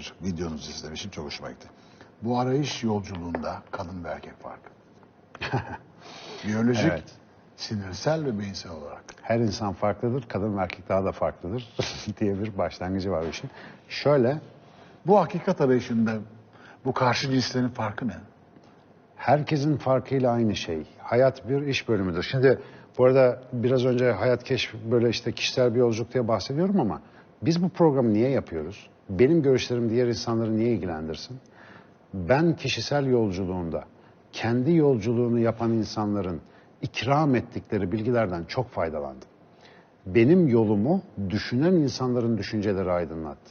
bir videonuzu izlemişim. Çok hoşuma gitti. Bu arayış yolculuğunda kadın ve erkek farkı. Biyolojik, Evet. sinirsel ve beyinsel olarak. Her insan farklıdır, kadın ve erkek daha da farklıdır diye bir başlangıcı var bu işin. Şöyle, Bu hakikat arayışında bu karşı cinslerin farkı ne? herkesin farkıyla aynı şey. Hayat bir iş bölümüdür. Şimdi bu arada biraz önce hayat keşf böyle işte kişisel bir yolculuk diye bahsediyorum ama biz bu programı niye yapıyoruz? Benim görüşlerim diğer insanları niye ilgilendirsin? Ben kişisel yolculuğunda kendi yolculuğunu yapan insanların ikram ettikleri bilgilerden çok faydalandım. Benim yolumu düşünen insanların düşünceleri aydınlattı.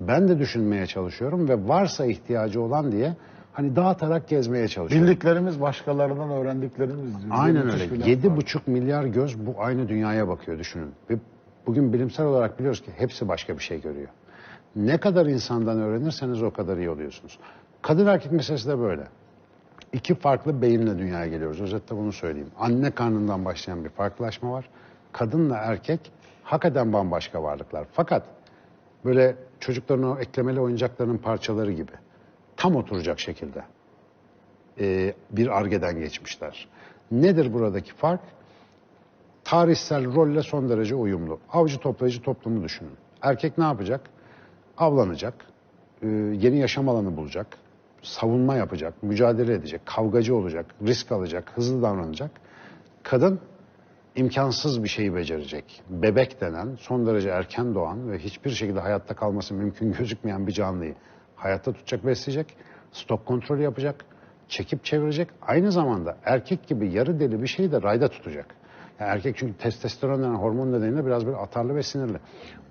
Ben de düşünmeye çalışıyorum ve varsa ihtiyacı olan diye hani dağıtarak gezmeye çalışıyorum. Bildiklerimiz başkalarından öğrendiklerimiz. Aynen öyle. Yedi buçuk milyar göz bu aynı dünyaya bakıyor düşünün. Ve bugün bilimsel olarak biliyoruz ki hepsi başka bir şey görüyor. Ne kadar insandan öğrenirseniz o kadar iyi oluyorsunuz. Kadın erkek meselesi de böyle. İki farklı beyinle dünyaya geliyoruz. Özetle bunu söyleyeyim. Anne karnından başlayan bir farklılaşma var. Kadınla erkek hakikaten bambaşka varlıklar. Fakat böyle çocukların o eklemeli oyuncaklarının parçaları gibi. Tam oturacak şekilde e, bir argeden geçmişler. Nedir buradaki fark? Tarihsel rolle son derece uyumlu. Avcı toplayıcı toplumu düşünün. Erkek ne yapacak? Avlanacak, e, yeni yaşam alanı bulacak, savunma yapacak, mücadele edecek, kavgacı olacak, risk alacak, hızlı davranacak. Kadın imkansız bir şeyi becerecek. Bebek denen son derece erken doğan ve hiçbir şekilde hayatta kalması mümkün gözükmeyen bir canlıyı hayatta tutacak, besleyecek, stok kontrolü yapacak, çekip çevirecek. Aynı zamanda erkek gibi yarı deli bir şeyi de rayda tutacak. Yani erkek çünkü testosteron denen hormon nedeniyle biraz böyle atarlı ve sinirli.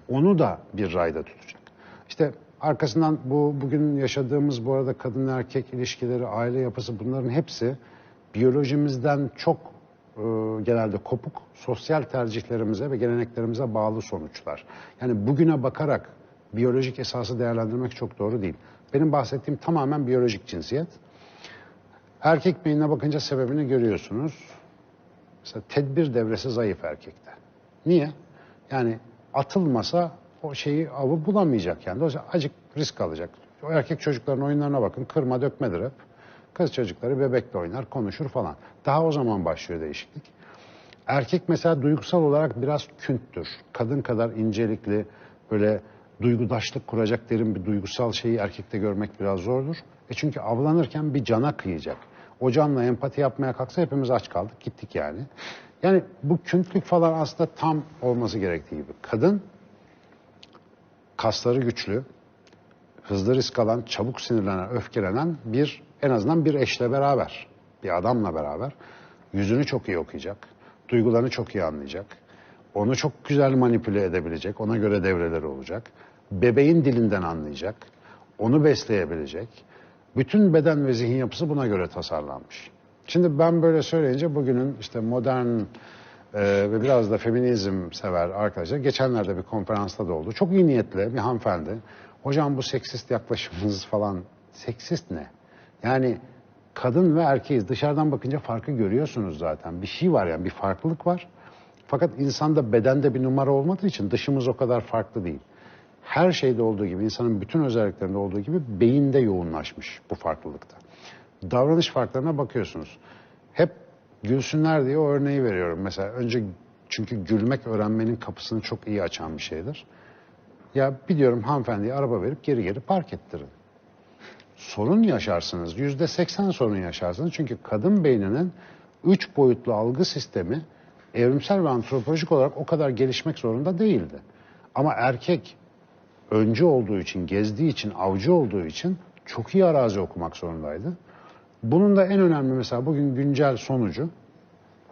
Onu da bir rayda tutacak. İşte arkasından bu bugün yaşadığımız bu arada kadın erkek ilişkileri, aile yapısı bunların hepsi biyolojimizden çok e, genelde kopuk sosyal tercihlerimize ve geleneklerimize bağlı sonuçlar. Yani bugüne bakarak biyolojik esası değerlendirmek çok doğru değil. Benim bahsettiğim tamamen biyolojik cinsiyet. Erkek beynine bakınca sebebini görüyorsunuz. Mesela tedbir devresi zayıf erkekte. Niye? Yani atılmasa o şeyi avı bulamayacak yani. Dolayısıyla acık risk alacak. O erkek çocukların oyunlarına bakın. Kırma dökmedir hep. Kız çocukları bebekle oynar, konuşur falan. Daha o zaman başlıyor değişiklik. Erkek mesela duygusal olarak biraz künttür. Kadın kadar incelikli, böyle duygudaşlık kuracak derin bir duygusal şeyi erkekte görmek biraz zordur. E çünkü avlanırken bir cana kıyacak. O canla empati yapmaya kalksa hepimiz aç kaldık, gittik yani. Yani bu küntlük falan aslında tam olması gerektiği gibi. Kadın kasları güçlü, hızlı risk alan, çabuk sinirlenen, öfkelenen bir en azından bir eşle beraber, bir adamla beraber yüzünü çok iyi okuyacak, duygularını çok iyi anlayacak, onu çok güzel manipüle edebilecek, ona göre devreleri olacak, bebeğin dilinden anlayacak, onu besleyebilecek. Bütün beden ve zihin yapısı buna göre tasarlanmış. Şimdi ben böyle söyleyince bugünün işte modern e, ve biraz da feminizm sever arkadaşlar geçenlerde bir konferansta da oldu. Çok iyi niyetli bir hanımefendi. Hocam bu seksist yaklaşımınız falan seksist ne? Yani kadın ve erkeğiz. Dışarıdan bakınca farkı görüyorsunuz zaten. Bir şey var yani bir farklılık var. Fakat insanda bedende bir numara olmadığı için dışımız o kadar farklı değil. Her şeyde olduğu gibi, insanın bütün özelliklerinde olduğu gibi beyinde yoğunlaşmış bu farklılıkta. Davranış farklarına bakıyorsunuz. Hep gülsünler diye o örneği veriyorum. Mesela önce çünkü gülmek öğrenmenin kapısını çok iyi açan bir şeydir. Ya biliyorum hanımefendiye araba verip geri geri park ettirin. Sorun yaşarsınız. Yüzde seksen sorun yaşarsınız. Çünkü kadın beyninin üç boyutlu algı sistemi evrimsel ve antropolojik olarak o kadar gelişmek zorunda değildi. Ama erkek öncü olduğu için, gezdiği için, avcı olduğu için çok iyi arazi okumak zorundaydı. Bunun da en önemli mesela bugün güncel sonucu,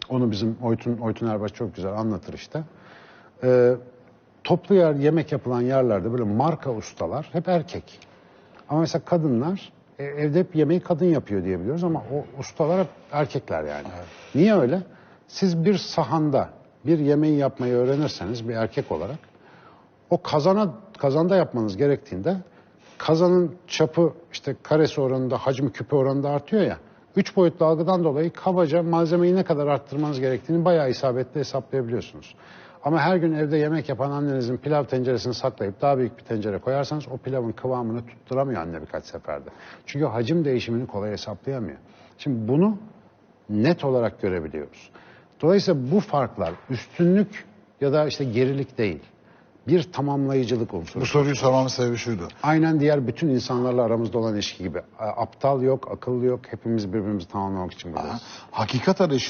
onu bizim Oytun, Oytun Erbaş çok güzel anlatır işte. Ee, toplu yer yemek yapılan yerlerde böyle marka ustalar hep erkek. Ama mesela kadınlar e, evde hep yemeği kadın yapıyor diye biliyoruz ama o ustalar hep erkekler yani. Niye öyle? Siz bir sahanda bir yemeği yapmayı öğrenirseniz bir erkek olarak o kazana kazanda yapmanız gerektiğinde kazanın çapı işte karesi oranında hacmi küpe oranında artıyor ya. Üç boyutlu algıdan dolayı kabaca malzemeyi ne kadar arttırmanız gerektiğini bayağı isabetli hesaplayabiliyorsunuz. Ama her gün evde yemek yapan annenizin pilav tenceresini saklayıp daha büyük bir tencere koyarsanız o pilavın kıvamını tutturamıyor anne birkaç seferde. Çünkü hacim değişimini kolay hesaplayamıyor. Şimdi bunu net olarak görebiliyoruz. Dolayısıyla bu farklar üstünlük ya da işte gerilik değil. Bir tamamlayıcılık unsuru. Bu soruyu sormamın sebebi şuydu. Aynen diğer bütün insanlarla aramızda olan ilişki gibi. Aptal yok, akıllı yok. Hepimiz birbirimizi tamamlamak için buradayız. Hakikat arayışında